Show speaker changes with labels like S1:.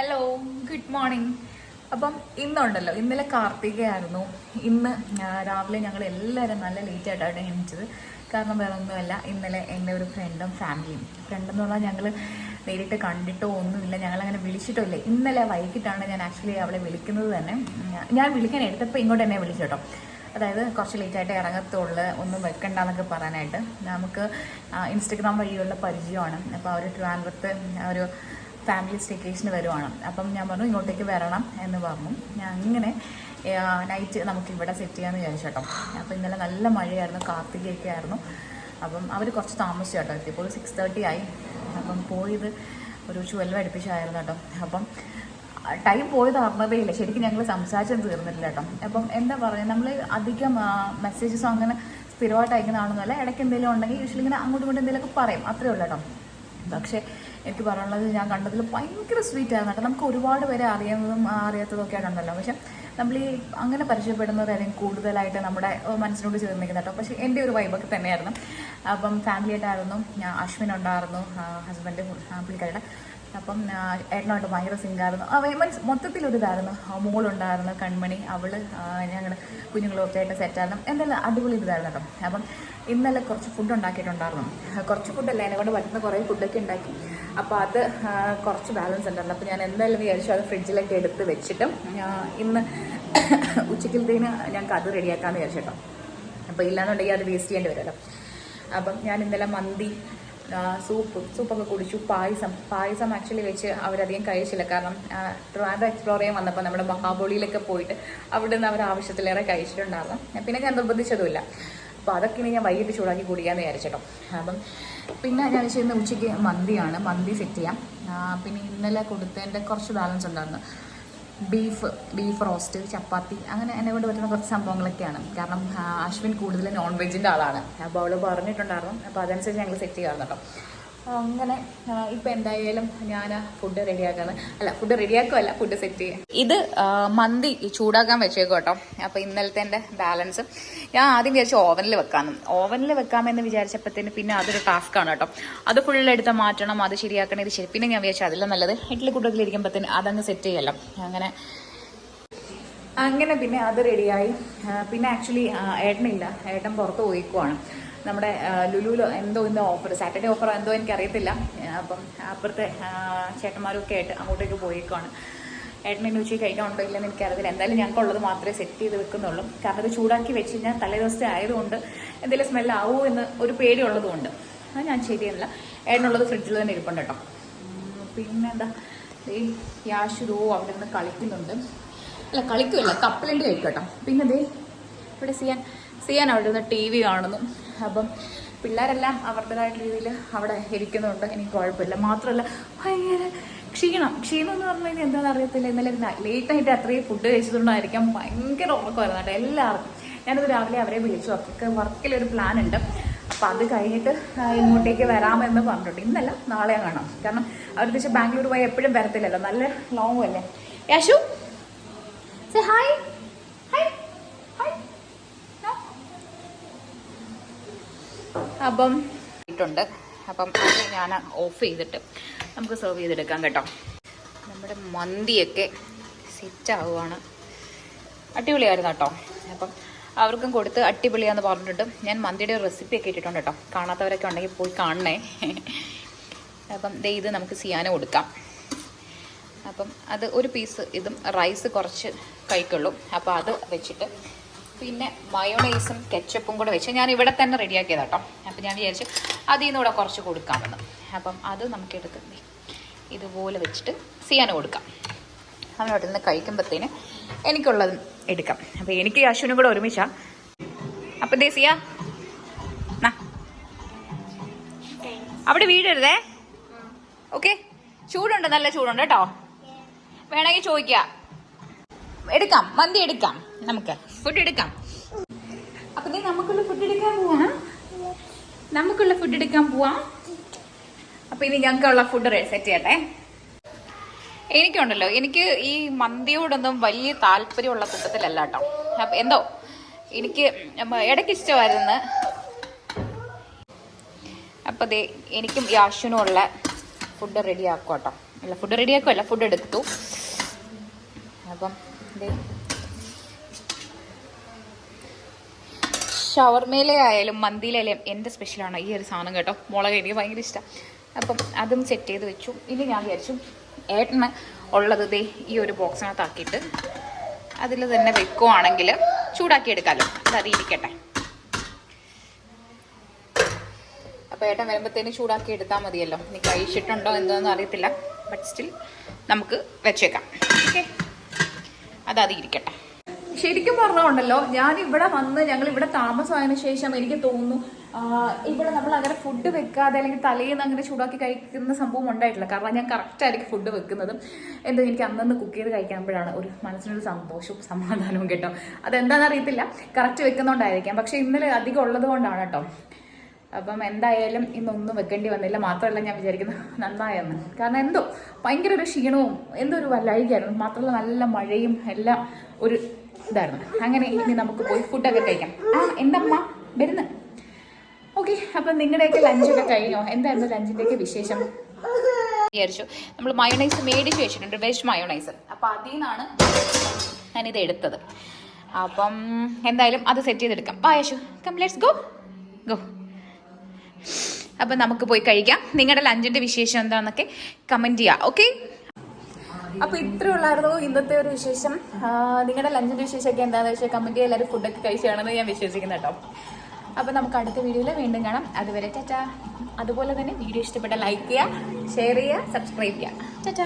S1: Hello good morning അപ്പം ഇന്നുണ്ടല്ലോ ഇന്നലെ കാർത്തികയായിരുന്നു. ഇന്ന് രാവിലെ ഞങ്ങൾ എല്ലാവരും നല്ല ലേറ്റ് ആയിട്ടാണ് എണീച്ചത്. കാരണം വേറെ ഒന്നുമല്ല ഇന്നലെ എന്റെ ഒരു ഫ്രണ്ടും ഫാമിലിയും ഫ്രണ്ടെന്ന് പറഞ്ഞാൽ ഞങ്ങൾ നേരിട്ട് കണ്ടിട്ടോ ഒന്നുമില്ല ഞങ്ങളങ്ങനെ വിളിച്ചിട്ടോ ഇല്ല. ഇന്നലെ വൈകിട്ടാണ് ഞാൻ ആക്ച്വലി അവളെ വിളിക്കുന്നത് തന്നെ. ഞാൻ വിളിക്കാൻ എടുത്തപ്പോൾ ഇങ്ങോട്ട് എന്നെ വിളിച്ചോട്ടോ അതായത് കുറച്ച് ലേറ്റായിട്ട് ഇറങ്ങത്തുള്ളു ഒന്നും വെക്കണ്ടെന്നൊക്കെ പറയാനായിട്ട്. നമുക്ക് ഇൻസ്റ്റഗ്രാം വഴിയുള്ള പരിചയമാണ്. അപ്പോൾ ആ ഒരു ട്രിവാൻഡ്രത്ത് ഒരു ഫാമിലി സ്റ്റേക്കേഷന് വരുവാണ്. അപ്പം ഞാൻ പറഞ്ഞു ഇങ്ങോട്ടേക്ക് വരണം എന്ന് പറഞ്ഞു. ഞാൻ അങ്ങനെ നൈറ്റ് നമുക്ക് ഇവിടെ സെറ്റ് ചെയ്യാമെന്ന് വിചാരിച്ചു കേട്ടോ. അപ്പം ഇന്നലെ നല്ല മഴയായിരുന്നു കാർത്തികയൊക്കെ ആയിരുന്നു. അപ്പം അവർ കുറച്ച് താമസിച്ചു കേട്ടോ എത്തിയപ്പോൾ സിക്സ് തേർട്ടി ആയി. അപ്പം പോയത് ഒരു ട്വൽവ് അടുപ്പിച്ചായിരുന്നു കേട്ടോ. അപ്പം ടൈം പോയത് അറിഞ്ഞതേ ഇല്ല. ശരിക്കും ഞങ്ങൾ സംസാരിച്ചത് തീർന്നിട്ടില്ല കേട്ടോ. അപ്പം എന്താ പറയുക നമ്മൾ അധികം മെസ്സേജസ് അങ്ങനെ സ്ഥിരമായിട്ട് അയക്കുന്നതാണെന്നല്ല. ഇടയ്ക്ക് എന്തെങ്കിലും ഉണ്ടെങ്കിൽ യൂഷ്വലി ഇങ്ങനെ അങ്ങോട്ടും ഇങ്ങോട്ടും എന്തെങ്കിലുമൊക്കെ പറയും. അത്രേ ഉള്ളൂ കേട്ടോ. പക്ഷേ എനിക്ക് പറയാനുള്ളത് ഞാൻ കണ്ടതിൽ ഭയങ്കര സ്വീറ്റ് ആയിരുന്നു കേട്ടോ. നമുക്ക് ഒരുപാട് പേരെ അറിയുന്നതും അറിയാത്തതൊക്കെയാണ് ഉണ്ടല്ലോ. പക്ഷെ നമ്മൾ ഈ അങ്ങനെ പരിചയപ്പെടുന്നത് അല്ലെങ്കിൽ കൂടുതലായിട്ട് നമ്മുടെ മനസ്സിനോട് ചേർന്ന് നിൽക്കുന്ന കേട്ടോ. പക്ഷേ എന്റെ ഒരു വൈബൊക്കെ തന്നെയായിരുന്നു. അപ്പം ഫാമിലിയായിട്ടായിരുന്നു ഞാൻ അശ്വിൻ ഉണ്ടായിരുന്നു. ഹസ്ബൻഡ് പുള്ളിക്കാരുടെ അപ്പം ഏട്ടനോട്ട് ഭയങ്കര സിങ്കായിരുന്നു. മീൻസ് മൊത്തത്തിലൊരിതായിരുന്നു മോളുണ്ടായിരുന്നു കൺമണി അവൾ ഞങ്ങൾ കുഞ്ഞുങ്ങളൊക്കെ ആയിട്ട് സെറ്റായിരുന്നു എന്തായാലും അടിപൊളി ഇതായിരുന്നു കേട്ടോ. അപ്പം ഇന്നലെ കുറച്ച് ഫുഡ് ഉണ്ടാക്കിയിട്ടുണ്ടായിരുന്നു. കുറച്ച് ഫുഡല്ല എന്നെ കൊണ്ട് പറ്റുന്ന കുറേ ഫുഡൊക്കെ ഉണ്ടാക്കി. അപ്പോൾ അത് കുറച്ച് ബാലൻസ് ഉണ്ടായിരുന്നു. അപ്പോൾ ഞാൻ എന്തായാലും വിചാരിച്ചു അത് ഫ്രിഡ്ജിലൊക്കെ എടുത്ത് വെച്ചിട്ട് ഇന്ന് ഉച്ചക്കലത്തേന് ഞങ്ങൾക്ക് അത് റെഡിയാക്കാമെന്ന് വിചാരിച്ചു കേട്ടോ. അപ്പോൾ ഇല്ലാന്നുണ്ടെങ്കിൽ അത് വേസ്റ്റ് ചെയ്യേണ്ടി വരുമല്ലോ അപ്പം ഞാൻ ഇന്നലെ മന്തി സൂപ്പ് സൂപ്പൊക്കെ കുടിച്ചു. പായസം പായസം ആക്ച്വലി വെച്ച് അവരധികം കഴിച്ചില്ല. കാരണം ട്രിവാൻഡ്രം എക്സ്പ്ലോർ ചെയ്യാൻ വന്നപ്പോൾ നമ്മുടെ മഹാബോളിയിലൊക്കെ പോയിട്ട് അവിടെ നിന്ന് അവർ ആവശ്യത്തിലേറെ കഴിച്ചിട്ടുണ്ടായിരുന്നു. പിന്നെ ഞാൻ നിർബന്ധിച്ചതുമില്ല. അപ്പോൾ അതൊക്കെ ഇനി ഞാൻ വൈകിട്ട് ചൂടാക്കി കുടിക്കാമെന്ന് വിചാരിച്ചിട്ടോ അപ്പം പിന്നെ ഞാൻ ചെയ്യുന്ന ഉച്ചയ്ക്ക് മന്തിയാണ്. മന്തി സെറ്റ് ചെയ്യാം. പിന്നെ ഇന്നലെ കൊടുത്തതിന്റെ കുറച്ച് ബാലൻസ് ഉണ്ടായിരുന്നു. ബീഫ് ബീഫ് റോസ്റ്റ് ചപ്പാത്തി അങ്ങനെ എന്നെ കൊണ്ട് പറ്റുന്ന കുറച്ച് സംഭവങ്ങളൊക്കെയാണ്. കാരണം അശ്വിൻ കൂടുതൽ നോൺ വെജിന്റെ ആളാണ്. അപ്പോൾ അവൾ പറഞ്ഞിട്ടുണ്ടായിരുന്നു. അപ്പോൾ അതനുസരിച്ച് ഞങ്ങൾ സെറ്റ് ചെയ്യാറുണ്ട് കേട്ടോ. അങ്ങനെ ഇപ്പം എന്തായാലും ഞാൻ ഫുഡ് റെഡിയാക്കാണ് അല്ല ഫുഡ് റെഡിയാക്കുമല്ല ഫുഡ് സെറ്റ് ചെയ്യാം ഇത് മന്തി ചൂടാക്കാൻ വെച്ചേക്കും കേട്ടോ. അപ്പോൾ ഇന്നലത്തെ എന്റെ ബാലൻസ് ഞാൻ ആദ്യം വിചാരിച്ചു ഓവനിൽ വെക്കാമെന്ന് ഓവനിൽ വെക്കാമെന്ന് വിചാരിച്ചപ്പോഴത്തേന് പിന്നെ അതൊരു ടാസ്ക്കാണ് കേട്ടോ. അത് ഫുള്ള് എടുത്ത് മാറ്റണം അത് ശരിയാക്കണം ഇത് ശരി. പിന്നെ ഞാൻ വിചാരിച്ചു അതില്ല നല്ലത്. ഇഡ്ഡലി കൂട്ടത്തിലിരിക്കുമ്പോഴത്തേന് അതങ്ങ് സെറ്റ് ചെയ്യല്ലോ. അങ്ങനെ. അങ്ങനെ പിന്നെ അത് റെഡിയായി പിന്നെ ആക്ച്വലി ഏട്ടനില്ല. ഏട്ടൻ പുറത്ത് പോയിക്കുവാണ്. നമ്മുടെ ലുലുലോ എന്തോ ഇന്ന് ഓഫർ സാറ്റർഡേ ഓഫർ എന്തോ എനിക്കറിയത്തില്ല. അപ്പം അപ്പുറത്തെ ചേട്ടന്മാരൊക്കെ ആയിട്ട് അങ്ങോട്ടേക്ക് പോയേക്കാണ് ഏട്ടൻ ഇന്ന് ഉച്ചയ്ക്ക് കഴിക്കാനുണ്ടോ ഇല്ലെന്ന് എനിക്കറിയത്തില്ല. എന്തായാലും ഞങ്ങൾക്കുള്ളത് മാത്രമേ സെറ്റ് ചെയ്ത് വെക്കുന്നുള്ളൂ. കാരണം ഇത് ചൂടാക്കി വെച്ച് കഴിഞ്ഞാൽ തലേ ദിവസത്തെ ആയതുകൊണ്ട് എന്തെങ്കിലും സ്മെല്ലാവോ എന്ന് ഒരു പേടിയുള്ളതുകൊണ്ട്. അത് ഞാൻ ശരിയല്ല ഏട്ടനുള്ളത് ഫ്രിഡ്ജിൽ തന്നെ ഇരിപ്പുണ്ട് കേട്ടോ. പിന്നെന്താ? ഈ യാശുരോ അവിടെ നിന്ന് കളിക്കുന്നുണ്ട്. അല്ല കളിക്കുമല്ല കപ്പലണ്ടി കഴിക്കട്ടോ പിന്നെ ദേ ഇവിടെ സിയാൻ സിയാൻ അവിടെ നിന്ന് ടി വി കാണുന്നു. അപ്പം പിള്ളേരെല്ലാം അവരുടേതായിട്ടുള്ള രീതിയിൽ അവിടെ ഇരിക്കുന്നുണ്ട്. എനിക്ക് കുഴപ്പമില്ല. മാത്രമല്ല ഭയങ്കര ക്ഷീണം. ക്ഷീണം എന്ന് പറഞ്ഞു കഴിഞ്ഞാൽ എന്താണെന്ന് അറിയത്തില്ല. ഇന്നലെ ലേറ്റ് ആയിട്ട് അത്രയും ഫുഡ് കഴിച്ചതുകൊണ്ടായിരിക്കാം ഭയങ്കര ഉറക്കമായിരുന്നു കേട്ടോ എല്ലാവർക്കും. ഞാനത് രാവിലെ അവരെ വിളിച്ചു. അവർക്ക് വർക്കിലൊരു പ്ലാൻ ഉണ്ട്. അപ്പം അത് കഴിഞ്ഞിട്ട് ഇങ്ങോട്ടേക്ക് വരാമെന്ന് പറഞ്ഞിട്ടുണ്ട്. ഇന്നല്ല നാളെ കാണാം. കാരണം അവർ വെച്ചാൽ ബാംഗ്ലൂർ പോയി എപ്പോഴും വരത്തില്ലല്ലോ. നല്ല ലോങ്ങും അല്ലേ? യാശു ഹായ് hi. അപ്പം ഇട്ടുണ്ട്. അപ്പം ഞാൻ ഓഫ് ചെയ്തിട്ട് നമുക്ക് സെർവ് ചെയ്തെടുക്കാം കേട്ടോ. നമ്മുടെ മന്തിയൊക്കെ സെറ്റ് ആവുകയാണ് അടിപൊളിയായിരുന്നു കേട്ടോ. അപ്പം അവർക്കും കൊടുത്ത് അടിപൊളിയാന്ന് പറഞ്ഞിട്ടുണ്ട്. ഞാൻ മന്തിയുടെ റെസിപ്പി ഒക്കെ ഇട്ടിട്ടുണ്ട് കേട്ടോ. കാണാത്തവരൊക്കെ ഉണ്ടെങ്കിൽ പോയി കാണണേ. അപ്പം ദേ ഇത് നമുക്ക് സിയാന കൊടുക്കാം. അപ്പം അത് ഒരു പീസ് ഇതും റൈസ് കുറച്ച് കഴിക്കുള്ളൂ. അപ്പോൾ അത് വെച്ചിട്ട് പിന്നെ മയോണൈസും കെച്ചപ്പും കൂടെ വെച്ച് ഞാൻ ഇവിടെ തന്നെ റെഡിയാക്കിയതാ കേട്ടോ അപ്പം ഞാൻ വിചാരിച്ചു അതിൽ നിന്ന് കൂടെ കുറച്ച് കൊടുക്കാമെന്ന്. അപ്പം അത് നമുക്ക് എടുക്കുന്നത് ഇതുപോലെ വെച്ചിട്ട് സിയാന് കൊടുക്കാം. അവനോട്ട് നിന്ന് കഴിക്കുമ്പോഴത്തേന് എനിക്കുള്ളത് എടുക്കാം. അപ്പോൾ എനിക്ക് അശ്വിനും കൂടെ ഒരുമിച്ചാ. അപ്പം ദേ സിയാ. അവിടെ വീടരുതേ ഓക്കെ. ചൂടുണ്ട് നല്ല ചൂടുണ്ട് കേട്ടോ. വേണമെങ്കിൽ ചോദിക്കാം. എടുക്കാം മന്തി എടുക്കാം നമുക്ക്. ഫുഡ് എടുക്കാം. അപ്പൊ നമുക്കുള്ള ഫുഡ് എടുക്കാൻ പോവാ നമുക്കുള്ള ഫുഡ് എടുക്കാൻ പോവാം. അപ്പൊ ഇനി ഞങ്ങൾക്കുള്ള ഫുഡ് സെറ്റ് ചെയ്യട്ടെ. എനിക്കുണ്ടല്ലോ എനിക്ക് ഈ മന്തിയോടൊന്നും വലിയ താല്പര്യമുള്ള കൂട്ടത്തിലല്ല കേട്ടോ. അപ്പൊ എന്തോ എനിക്ക് ഇടയ്ക്ക് ഇഷ്ടമായിരുന്നു. അപ്പൊ ദേ എനിക്കും യാഷിനും ഉള്ള ഫുഡ് റെഡി ആക്കും കേട്ടോ അല്ല ഫുഡ് റെഡിയാക്കുമല്ല ഫുഡ് എടുത്തു. അപ്പം ഷവർമയിലെ ആയാലും മന്തിയിലായാലും എന്റെ സ്പെഷ്യലാണ് ഈ ഒരു സാധനം കേട്ടോ. മുളക് എനിക്ക് ഭയങ്കര ഇഷ്ടം. അപ്പം അതും സെറ്റ് ചെയ്ത് വെച്ചു. ഇനി ഞാൻ വിചാരിച്ചു ഏട്ടന് ഉള്ളത് ദേ ഈ ഒരു ബോക്സിനകത്താക്കിയിട്ട് അതിൽ തന്നെ വെക്കുവാണെങ്കിൽ ചൂടാക്കി എടുക്കാമല്ലോ അത് ഇരിക്കട്ടെ അപ്പോൾ ഏട്ടൻ വരുമ്പോഴത്തേന് ചൂടാക്കി എടുത്താൽ മതിയല്ലോ. ഇനി കഴിച്ചിട്ടുണ്ടോ എന്തോന്നും അറിയത്തില്ല. ബട്ട് സ്റ്റിൽ നമുക്ക് വെച്ചേക്കാം. ഓക്കെ അത് ഇരിക്കട്ടെ ശരിക്കും പറഞ്ഞുകൊണ്ടല്ലോ ഞാൻ ഇവിടെ വന്ന് ഞങ്ങൾ ഇവിടെ താമസമായതിനു ശേഷം എനിക്ക് തോന്നുന്നു ഇവിടെ നമ്മൾ അങ്ങനെ ഫുഡ് വെക്കാതെ അല്ലെങ്കിൽ തലേന്ന് അങ്ങനെ ചൂടാക്കി കഴിക്കുന്ന സംഭവം ഉണ്ടായിട്ടില്ല. കാരണം ഞാൻ കറക്റ്റായിരിക്കും ഫുഡ് വെക്കുന്നതും. എന്തോ എനിക്ക് അന്നന്ന് കുക്ക് ചെയ്ത് കഴിക്കുമ്പോഴാണ് ഒരു മനസ്സിനൊരു സന്തോഷവും സമാധാനവും കേട്ടോ. അതെന്താണെന്ന് അറിയത്തില്ല. കറക്റ്റ് വെക്കുന്നതുകൊണ്ടായിരിക്കാം പക്ഷെ ഇന്നലെ അധികം ഉള്ളത് കൊണ്ടാണ് കേട്ടോ. അപ്പം എന്തായാലും ഇന്നൊന്നും വെക്കേണ്ടി വന്നില്ല. മാത്രമല്ല ഞാൻ വിചാരിക്കുന്നത് നന്നായെന്ന്. കാരണം എന്തോ ഭയങ്കര ഒരു ക്ഷീണവും എന്തോ ഒരു വല്ലായികയായിരുന്നു. മാത്രമല്ല നല്ല മഴയും എല്ലാം ഒരു ഇതായിരുന്നു. അങ്ങനെ ഇനി നമുക്ക് പോയി ഫുഡൊക്കെ കഴിക്കാം. ആ എന്റെ അമ്മ വരുന്നു. ഓക്കെ അപ്പം നിങ്ങളുടെയൊക്കെ ലഞ്ചൊക്കെ കഴിഞ്ഞോ? എന്തായിരുന്നു ലഞ്ചിന്റെയൊക്കെ വിശേഷം? വിചാരിച്ചു. നമ്മൾ മയോണൈസ് മേടിച്ച് വെച്ചിട്ടുണ്ട്. വെജ് മയോണൈസ് അപ്പം അതിൽ നിന്നാണ് ഞാനിത് എടുത്തത്. അപ്പം എന്തായാലും അത് സെറ്റ് ചെയ്തെടുക്കാം. ബാ യേശു. കം ലെറ്റ്സ് ഗോ ഗോ അപ്പം നമുക്ക് പോയി കഴിക്കാം. നിങ്ങളുടെ ലഞ്ചിന്റെ വിശേഷം എന്താണെന്നൊക്കെ കമന്റ് ചെയ്യാം ഓക്കെ അപ്പോൾ ഇത്രേ ഉള്ളായിരുന്നു ഇന്നത്തെ ഒരു വിശേഷം. നിങ്ങളുടെ നിങ്ങളുടെ ലഞ്ചിന്റെ വിശേഷമൊക്കെ എന്താണെന്ന് വെച്ചാൽ കമന്റ് ചെയ്യാൻ എല്ലാവരും ഫുഡൊക്കെ കഴിച്ചാണെന്ന് ഞാൻ വിശ്വസിക്കുന്നു കേട്ടോ. അപ്പോൾ നമുക്ക് അടുത്ത വീഡിയോയിൽ വീണ്ടും കാണാം. അതുവരെ ടാറ്റ. അതുപോലെ തന്നെ വീഡിയോ ഇഷ്ടപ്പെട്ട ലൈക്ക് ചെയ്യുക ഷെയർ ചെയ്യുക സബ്സ്ക്രൈബ് ചെയ്യുക. ടാറ്റ.